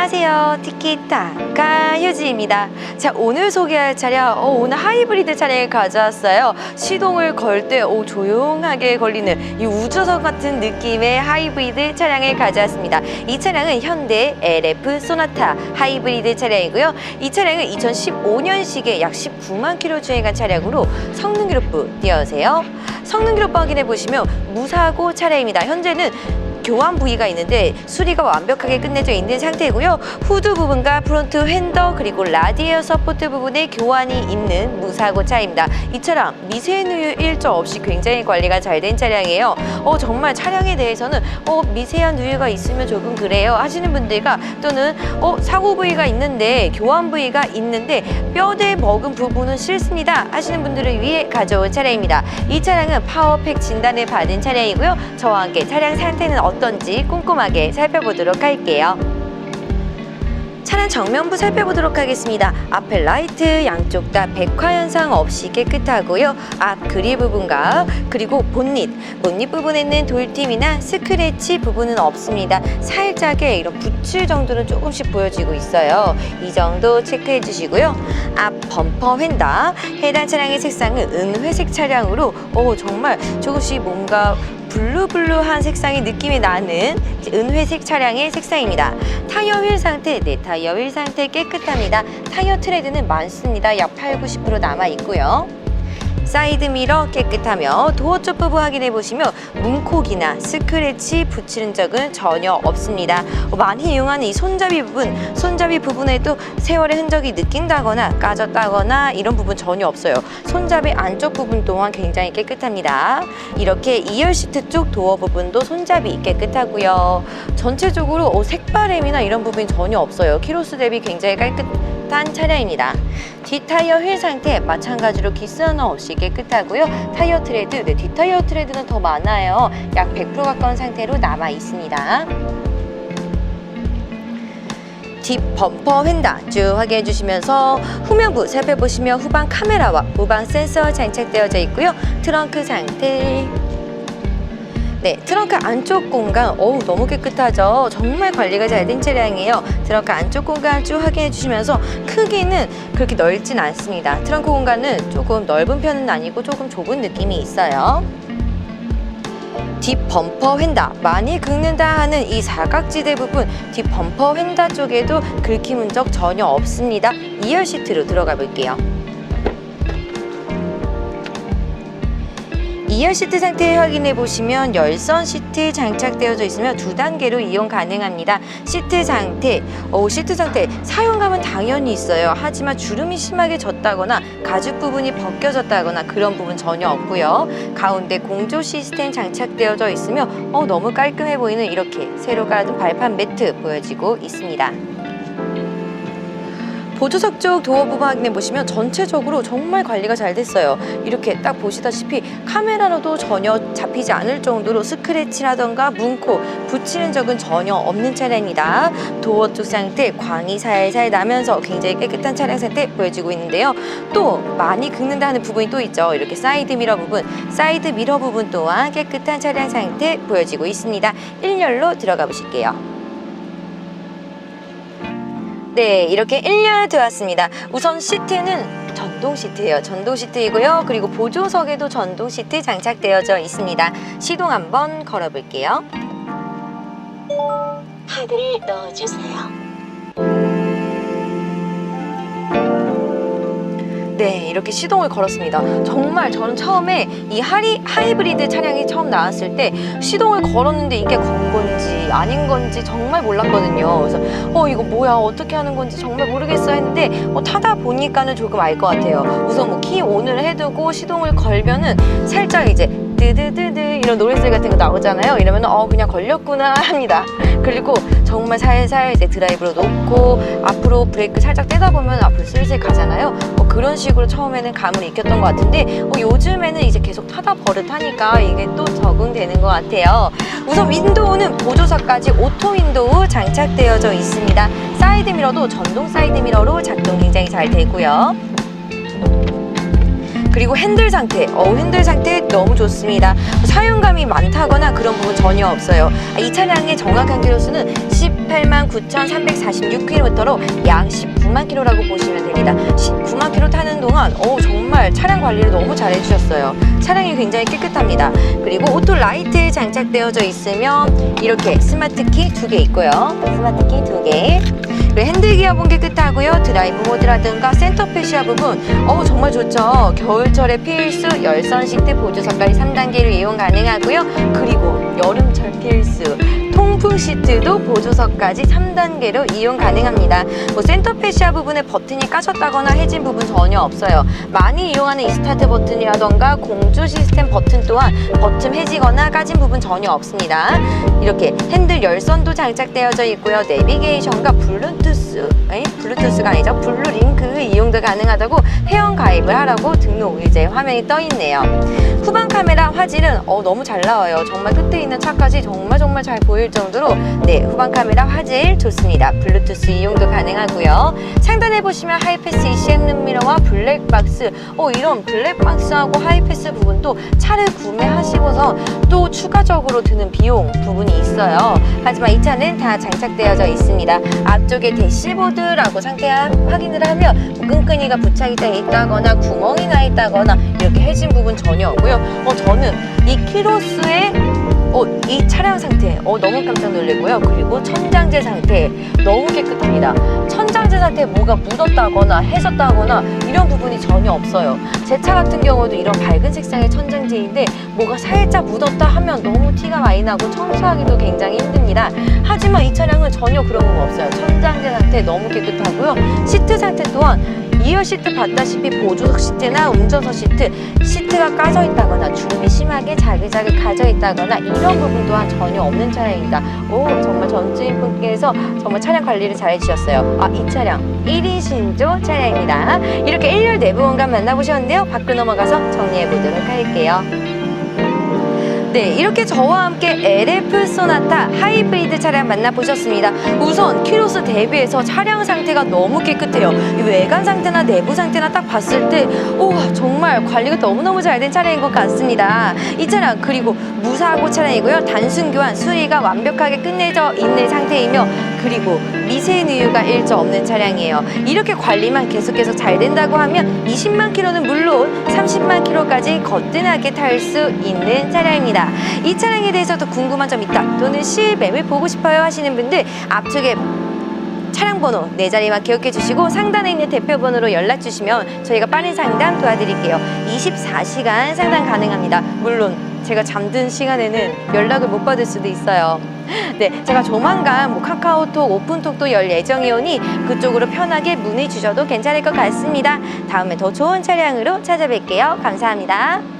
안녕하세요. 티키타카 효지입니다. 자, 오늘 소개할 차량, 어, 오늘 하이브리드 차량을 가져왔어요. 시동을 걸때 오, 조용하게 걸리는 이 우주선 같은 느낌의 하이브리드 차량을 가져왔습니다. 이 차량은 현대 LF 소나타 하이브리드 차량이고요. 이 차량은 2015년식에 약 19만 킬로 주행한 차량으로 성능 기록부 띄어주세요. 성능 기록부 확인해 보시면 무사고 차량입니다. 현재는 교환 부위가 있는데 수리가 완벽하게 끝내져 있는 상태고요. 후드 부분과 프론트 핸더 그리고 라디에어 서포트 부분에 교환이 있는 무사고 차입니다. 이 차량 미세누유 일조 없이 굉장히 관리가 잘 된 차량이에요. 어 정말 차량에 대해서는 어 미세한 누유가 있으면 조금 그래요 하시는 분들과 또는 어 사고 부위가 있는데 교환 부위가 있는데 뼈대 먹은 부분은 싫습니다 하시는 분들을 위해 가져온 차량입니다. 이 차량은 파워팩 진단을 받은 차량이고요. 저와 함께 차량 상태는 어떤 지 꼼꼼하게 살펴보도록 할게요. 차량 정면부 살펴보도록 하겠습니다. 앞에 라이트 양쪽 다 백화 현상 없이 깨끗하고요. 앞 그릴 부분과 그리고 본닛, 본닛 부분에는 돌팀이나 스크래치 부분은 없습니다. 살짝의 이런 부칠 정도는 조금씩 보여지고 있어요. 이 정도 체크해 주시고요. 앞 범퍼 휀다 해당 차량의 색상은 은회색 차량으로 오 정말 조금씩 뭔가 블루블루한 색상의 느낌이 나는 은회색 차량의 색상입니다. 타이어 휠 상태, 네 타이어 휠 상태 깨끗합니다. 타이어 트레드는 많습니다. 약 8, 90% 남아 있고요. 사이드 미러 깨끗하며 도어 쪽 부분 확인해 보시면 문콕이나 스크래치 붙이는 적은 전혀 없습니다. 많이 이용하는 이 손잡이 부분, 손잡이 부분에도 세월의 흔적이 느낀다거나 까졌다거나 이런 부분 전혀 없어요. 손잡이 안쪽 부분 또한 굉장히 깨끗합니다. 이렇게 2열 시트 쪽 도어 부분도 손잡이 깨끗하고요. 전체적으로 어, 색바램이나 이런 부분이 전혀 없어요. 키로수 대비 굉장히 깨끗 한 차량입니다. 뒷타이어 휠 상태 마찬가지로 기스 하나 없이 깨끗하고요. 타이어 트레드, 네, 뒷타이어 트레드는 더 많아요. 약 100% 가까운 상태로 남아 있습니다. 뒷 범퍼 휀다 쭉 확인해 주시면서 후면부 살펴보시면 후방 카메라와 후방 센서 장착되어져 있고요. 트렁크 상태 네, 트렁크 안쪽 공간, 어우, 너무 깨끗하죠? 정말 관리가 잘 된 차량이에요. 트렁크 안쪽 공간 쭉 확인해 주시면서 크기는 그렇게 넓진 않습니다. 트렁크 공간은 조금 넓은 편은 아니고 조금 좁은 느낌이 있어요. 뒷 범퍼 휀다 많이 긁는다 하는 이 사각지대 부분 뒷 범퍼 휀다 쪽에도 긁힘 흔적 전혀 없습니다. 2열 시트로 들어가 볼게요. 2열 시트 상태 확인해 보시면 열선 시트 장착되어져 있으며 두 단계로 이용 가능합니다. 시트 상태, 어, 시트 상태 사용감은 당연히 있어요. 하지만 주름이 심하게 졌다거나 가죽 부분이 벗겨졌다거나 그런 부분 전혀 없고요. 가운데 공조 시스템 장착되어져 있으며 어, 너무 깔끔해 보이는 이렇게 깔은 발판 매트 보여지고 있습니다. 보조석 쪽 도어 부분 확인해 보시면 전체적으로 정말 관리가 잘 됐어요. 이렇게 딱 보시다시피 카메라로도 전혀 잡히지 않을 정도로 스크래치라던가 문코 붙이는 적은 전혀 없는 차량입니다. 도어 쪽 상태 광이 살살 나면서 굉장히 깨끗한 차량 상태 보여지고 있는데요. 또 많이 긁는다는 부분이 또 있죠. 이렇게 사이드 미러 부분, 사이드 미러 부분 또한 깨끗한 차량 상태 보여지고 있습니다. 1열로 들어가 보실게요. 네, 이렇게 1열 되었습니다. 우선 시트는 전동 시트예요. 전동 시트이고요. 그리고 보조석에도 전동 시트 장착되어져 있습니다. 시동 한번 걸어볼게요. 카드를 넣어주세요. 네, 이렇게 시동을 걸었습니다. 정말 저는 처음에 이 하리, 하이브리드 차량이 처음 나왔을 때 시동을 걸었는데 이게 건 건지 아닌 건지 정말 몰랐거든요. 그래서 어 이거 뭐야 어떻게 하는 건지 정말 모르겠어 했는데 어, 타다 보니까는 조금 알 것 같아요. 우선 뭐 키 온을 해두고 시동을 걸면은 살짝 이제 드드드드 이런 노래소리 같은 거 나오잖아요. 이러면 어 그냥 걸렸구나 합니다. 그리고 정말 살살 이제 드라이브로 놓고 앞으로 브레이크 살짝 떼다 보면 앞으로 슬슬 가잖아요. 어, 그런 식으로 처음에는 감을 익혔던 것 같은데 어, 요즘에는 이제 계속 타다 버릇하니까 이게 또 적응되는 것 같아요. 우선 윈도우는 보조석까지 오토 윈도우 장착되어져 있습니다. 사이드 미러도 전동 사이드 미러로 작동 굉장히 잘 되고요. 그리고 핸들 상태, 어 핸들 상태 너무 좋습니다. 사용감이 많다거나 그런 부분 전혀 없어요. 아, 이 차량의 정확한 키로수는 18만 9,346km로 약 19만 km라고 보시면 됩니다. 19만 km 타는 동안 어 정말 차량 관리를 너무 잘 해주셨어요. 차량이 굉장히 깨끗합니다. 그리고 오토 라이트 장착되어져 있으면 이렇게 스마트 키 두 개 있고요. 스마트 키 두 개. 그리고 핸들 기어본 깨끗하고요. 드라이브 모드라든가 센터 페시아 부분 어우 정말 좋죠. 겨울철에 필수 열선 시트 보조 석까지 3단계로 이용 가능하고요. 그리고 여름철 필수 통풍 시트도 보조석까지 3단계로 이용 가능합니다. 뭐 센터 페시아 부분에 버튼이 까졌다거나 해진 부분 전혀 없어요. 많이 이용하는 이 스타트 버튼이라던가 공조 시스템 버튼 또한 버튼 해지거나 까진 부분 전혀 없습니다. 이렇게 핸들 열선도 장착되어져 있고요. 내비게이션과 블루 투스, 아니 블루투스가 아니죠. 블루링크 이용도 가능하다고 회원 가입을 하라고 등록 이제 화면이 떠 있네요. 후방 카메라 화질은 어, 너무 잘 나와요. 정말 끝에 있는 차까지 정말 정말 잘 보일 정도로 네 후방 카메라 화질 좋습니다. 블루투스 이용도 가능하고요. 상단에 보시면 하이패스 ECM 룸미러와 블랙박스 어 이런 블랙박스하고 하이패스 부분도 차를 구매하시고서 또 추가적으로 드는 비용 부분이 있어요. 하지만 이 차는 다 장착되어져 있습니다. 앞쪽에 대시보드라고 상태 확인을 하면 뭐 끈끈이가 부착되어 있다거나 구멍이 나 있다거나 이렇게 해진 부분 전혀 없고요. 어 저는 이 키로수의 어, 이 차량 상태 어, 너무 깜짝 놀랐고요. 그리고 천장재 상태 너무 깨끗합니다. 천장재 상태에 뭐가 묻었다거나 해졌다거나 이런 부분이 전혀 없어요. 제 차 같은 경우도 이런 밝은 색상의 천장재인데 뭐가 살짝 묻었다 하면 너무 티 나고 청소하기도 굉장히 힘듭니다. 하지만 이 차량은 전혀 그런 거 없어요. 천장재 상태 너무 깨끗하고요. 시트 상태 또한 2열 시트 봤다시피 보조석 시트나 운전석 시트 시트가 까져 있다거나 주름이 심하게 자글자글 가져 있다거나 이런 부분 또한 전혀 없는 차량입니다. 오 정말 전주인 분께서 정말 차량 관리를 잘 해주셨어요. 아 이 차량 1인 신조 차량입니다. 이렇게 1열 내부 공간 만나보셨는데요. 밖으로 넘어가서 정리해 보도록 할게요. 네, 이렇게 저와 함께 LF 소나타 하이브리드 차량 만나보셨습니다. 우선 키로수 대비해서 차량 상태가 너무 깨끗해요. 이 외관 상태나 내부 상태나 딱 봤을 때, 우와, 정말 관리가 너무너무 잘 된 차량인 것 같습니다. 이 차량, 그리고 무사고 차량이고요. 단순 교환 수리가 완벽하게 끝내져 있는 상태이며, 그리고 미세누유가 일조 없는 차량이에요. 이렇게 관리만 계속해서 잘 된다고 하면 20만 킬로는 물론 30만 킬로까지 거뜬하게 탈 수 있는 차량입니다. 이 차량에 대해서도 궁금한 점 있다 또는 실매매 보고 싶어요 하시는 분들 앞쪽에 차량 번호 네 자리만 기억해 주시고 상단에 있는 대표 번호로 연락 주시면 저희가 빠른 상담 도와드릴게요. 24시간 상담 가능합니다. 물론 제가 잠든 시간에는 연락을 못 받을 수도 있어요. 네, 제가 조만간 뭐 카카오톡, 오픈톡도 열 예정이오니 그쪽으로 편하게 문의 주셔도 괜찮을 것 같습니다. 다음에 더 좋은 차량으로 찾아뵐게요. 감사합니다.